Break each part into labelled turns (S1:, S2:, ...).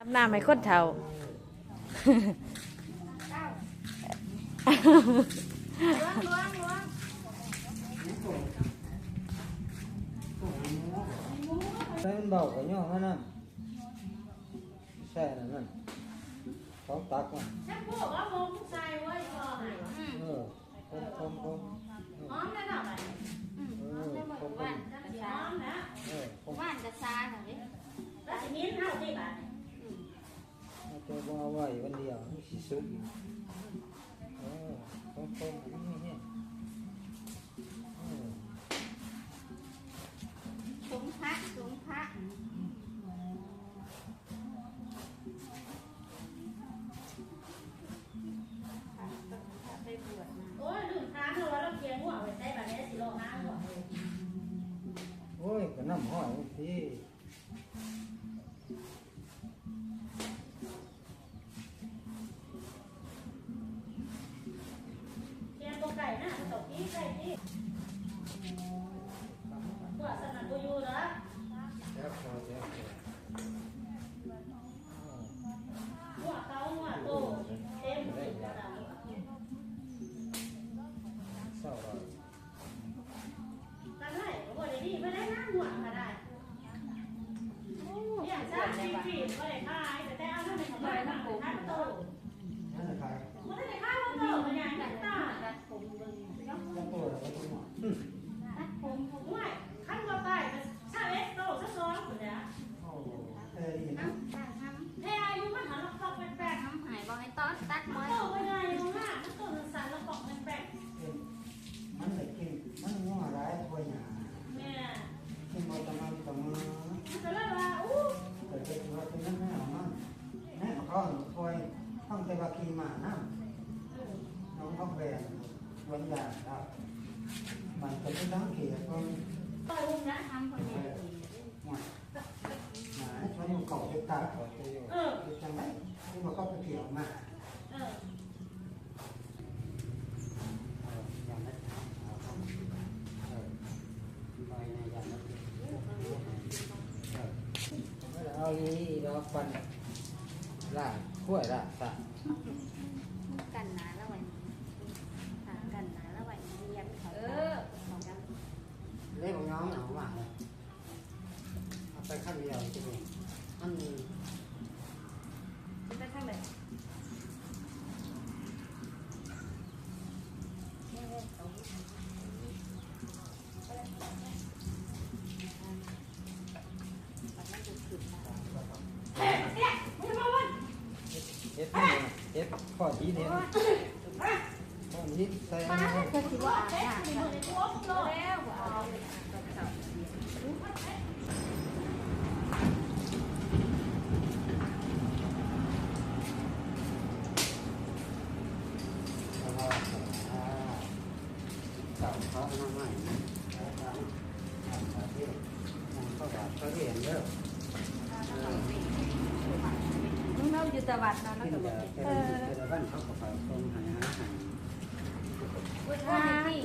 S1: ทำหน้าไม่คนเท่า
S2: ใส่มันเบากับย่องนั่นน่ะใช่นั่นนั่นเขาตักมัน
S3: ฉันพูดว่าโมงผู้ชายไว้ก่อน
S2: เออคมคมคม
S3: หอมได้หน่อย
S2: เออคมคม
S3: จะหอมนะ
S2: เออคม
S4: ว่านกระซาค่ะนี่
S3: แล้วสิมิ้นเท่าที่บ้าน
S2: มัน จะว่าไว้วันเดียวมันสิสุกอีกเออคมคมนี่นี่เออ
S4: สงพระสงพระ
S3: โอ้ยลืมทางเลยว่าเราเกียงหัวไว้ใส่บ้านนี้สิโลห้าหัว
S2: โอ้ยก็น้ำห้อยบางที
S3: เกียงตัวไก่นะตกที่ไก่ที่ตัวสนั่นตัวอยู่นะ
S2: แล้วพอแล้วพอ
S3: หัวเขาหัวโตเต็มที่กระดาษ
S2: เศร้าเลย
S3: กันได้หัวได้ดีไม่ได้นั่งหัวก็ได้อย่างชาติฟีดก็ได้ขายแต่ได้เอาเท่าไหร่ก็ได้มาทัดโต
S2: นั่นแหละครับ
S3: ไม่ได้ขายว่าโตมันใหญ่นักตา
S4: ตัดผมเบิ่ง
S2: แล้วตัวเราก็ต้องหมด
S4: ตัดผม
S3: ไม่ขั้นว่าไปชาเล็กโตซะซ้อนคนเนี้ย
S2: โอ้เออดีนะ
S4: น้ำตาท
S3: แท้อายุมันหันล็อกเป็นแปลกำ
S4: ทำหายบอกให้ต้อนตัด
S3: มั
S4: ไว้
S3: นโตไปไงอยู่ห้ามันโตสันล็อกเป็นแปลก
S2: มันเลยกินมันงัวร้ายคอยหนา
S3: แม่
S2: กินมาตะมันตะมือ
S3: มันก็เลยว่าอู้
S2: แต่เป็นว่าเป็นนั่นแน่ของมันแน่ข้อนคอยต้องไปว่าขี่มาน้ำน้องเขาแบนวันยาครับ มันก็ไม่ต้องเขียนก็
S3: ต่อยอุ้มนะ
S4: ทำคนเดียว
S2: หมดหมาชวนเก่าจะตาขอจะอยู่
S3: เออ
S2: จะจังไรมันก็ไปเขียวมา
S3: เออ
S2: ย่างไปในอย่างนั้นเอาลีเราปันล่าขั้วล่าสะ
S4: กันนาแล้วไว้หากันหนาแล้วไว้เรียนเขาเออของกัน
S2: เล่ของน้องหนาวมากเลยเอาไปขั้นเดียวจริงๆมัน
S3: ไปทางไหน
S4: มันไม่จะขึ้นมา
S3: เฮ้ยเนี่ยมึงมาวัน
S2: เอ็ดนี่เอ็ด ข้อดีเนี่ยข้อนี้ใส่
S4: ป้า
S2: อันนี้
S4: จะคิดว่าอ่าน
S3: มึง
S4: ค่ะ
S3: เลยตัวมึงเลย
S4: แล้วเอา
S2: เก่าเขาหน้าใหม่เขาแบบเขาเรียนเด้อ
S4: มึงเราอยู่ตะวันเรา
S2: ขึ้น
S4: เนาะ
S2: จะเป็นเป็นบ้านเขาก็ไปตรงหาอาหาร
S4: อวยพรเนี่ยที่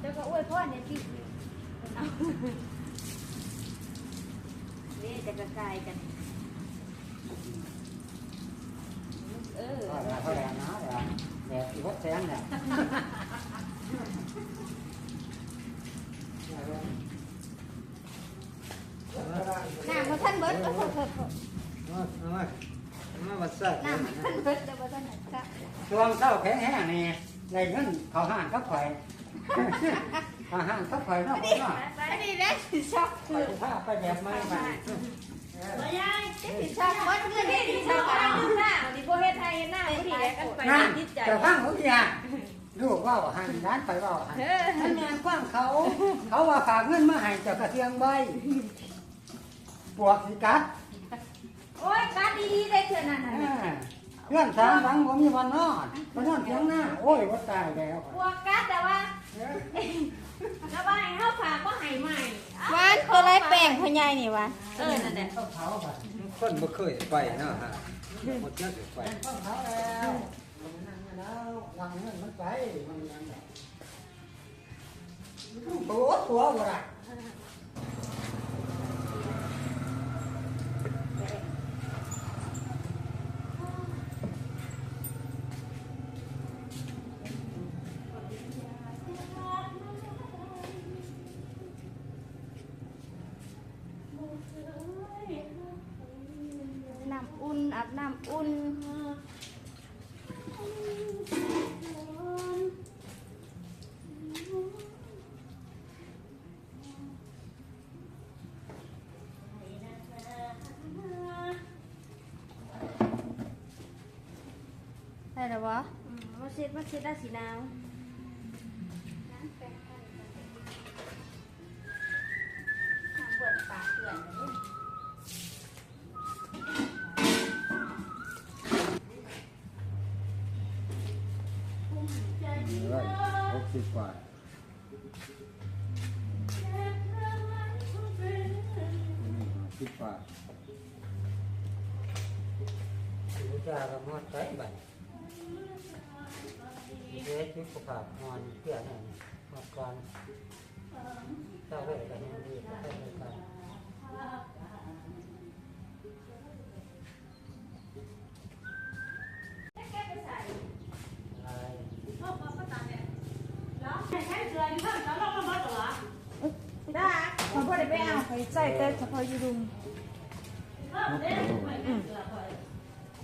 S4: เจ้าก็อวยพรเนี่ยที่นี่จะกระจายกัน เออ
S2: ก็แล้วเขาแรงนะแรงแรงอีวัดแสงเนี่ย
S4: น้ำมาท่านเบิร์ดก็เถิด
S2: มามา มาวัดใส่
S4: น้ำมาท่านเบิร์ดเดี๋ยวมาท่านไหนจ้ะ
S2: ช่วงเศร้าแข็งแห้งนี่ได้เงินเขาห้างกับไฟเขาห้างกับไฟเนาะพ่อเนาะ
S4: อันนี้ได้สิชอบ
S2: ไปผ้าไปแบบไม่ไป
S3: มายาย
S4: สิชอบวัดเงินนี่สิชอบอะไรหน้าวันนี้พวกเฮ็ดไทยหน้าพอดีแล้วกันไป
S2: นั่น
S4: จิตใจ
S2: แต่ฟังเขาเนี่ยลูกว่าหันร้านไปว่าหันท่านงานกว้างเขา เขาว่าฝากเงินมาให้เจ้ากระเทียงใบปวกสิกัด
S4: โอ้ยการดีๆได้เท่านั้นน่ะ
S2: เพื่อนสามหลังผมมีวันนอนมานอนเพียงหน้า โอ้ยว่าตายแล้ว
S4: พวกกัดแต่ว่าแล้วว่าให้เฮาฝากบ่ให้ใหม่
S1: วันตัวไรแป้งพ่อใหญ่นี่วะ
S4: เออนั่นแหละ
S2: ต้องเผาไป
S5: คนบ่เคยไปเนาะฮะหมดแล้วไป
S2: ต้องเผาแล้วแล้ววางเงินมันไปมันยังไงตัวตัวบ่ได้
S1: น้ำอุ่นอาบน้ำอุ่นได้แล้ววะอืมมาเช็ดมาเช็ดได้สีนา
S5: กว่า สิบกว่า
S2: รู้จักกับมอดใจบัดเด็กที่สุขภาพนอนเพื่อนนี่มอดก่อนเจ้าเวทกันยังดีก็ได้เลยกันอะไร
S1: ได้ขอพ่อ ได้ไปเอาไปใส่แต่เฉพาะอยูรุม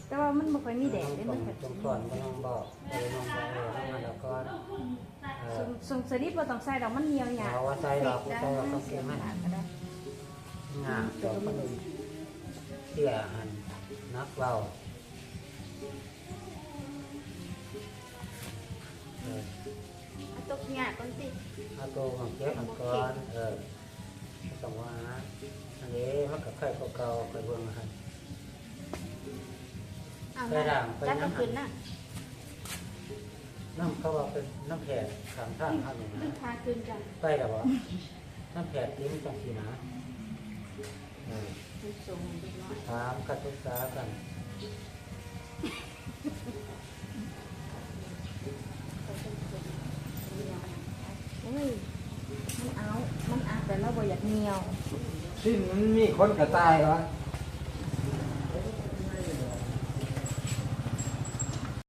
S1: แต่ว่ามันบ่ค่อยมีแดดเด้
S2: ต้
S1: มั
S2: อนง
S1: ก็
S2: ต้องก่อนก็ต้องบอกไปน้องบอกเออน้องมาแล้วก่อนเอ
S1: ส
S2: อง
S1: สงสลิปบ่ต้องใส่ดอกมันเหนียวหยา
S2: เอาว่าใส่ดอกใส่ดอกต้องเก็บให้
S1: ก็ได้
S2: งาดอกมันเที่ยหันนักเบาเออ
S1: เอาตกหยาก่อนสิ
S2: เอาตัวของเก็บหันก่อนเออ ต้องว่าอันนี้มันก็ค่อยเก่าๆค่อยเบิ่งหัน
S1: เอา
S2: ไปด่างไป
S1: จับ
S2: น้ำ
S1: มันขึ้นน่ะ
S2: น้ำเขาว่าเป็นน้ำแผดขางข้างข้างนี่
S1: มัน
S2: นะ
S1: พาขึ้นจ้ะ
S2: ไปแล้วบ่น้ำแผดติ้งจังสีนะเออ
S1: มันสูงเล็กน้อย
S2: ถามกันศึกษากัน
S1: เฮ้ย มันเอามันเอาแต่เราบ่อยากเหนียว
S5: สิ้นมันมีคนกระต่ายวะ
S1: เ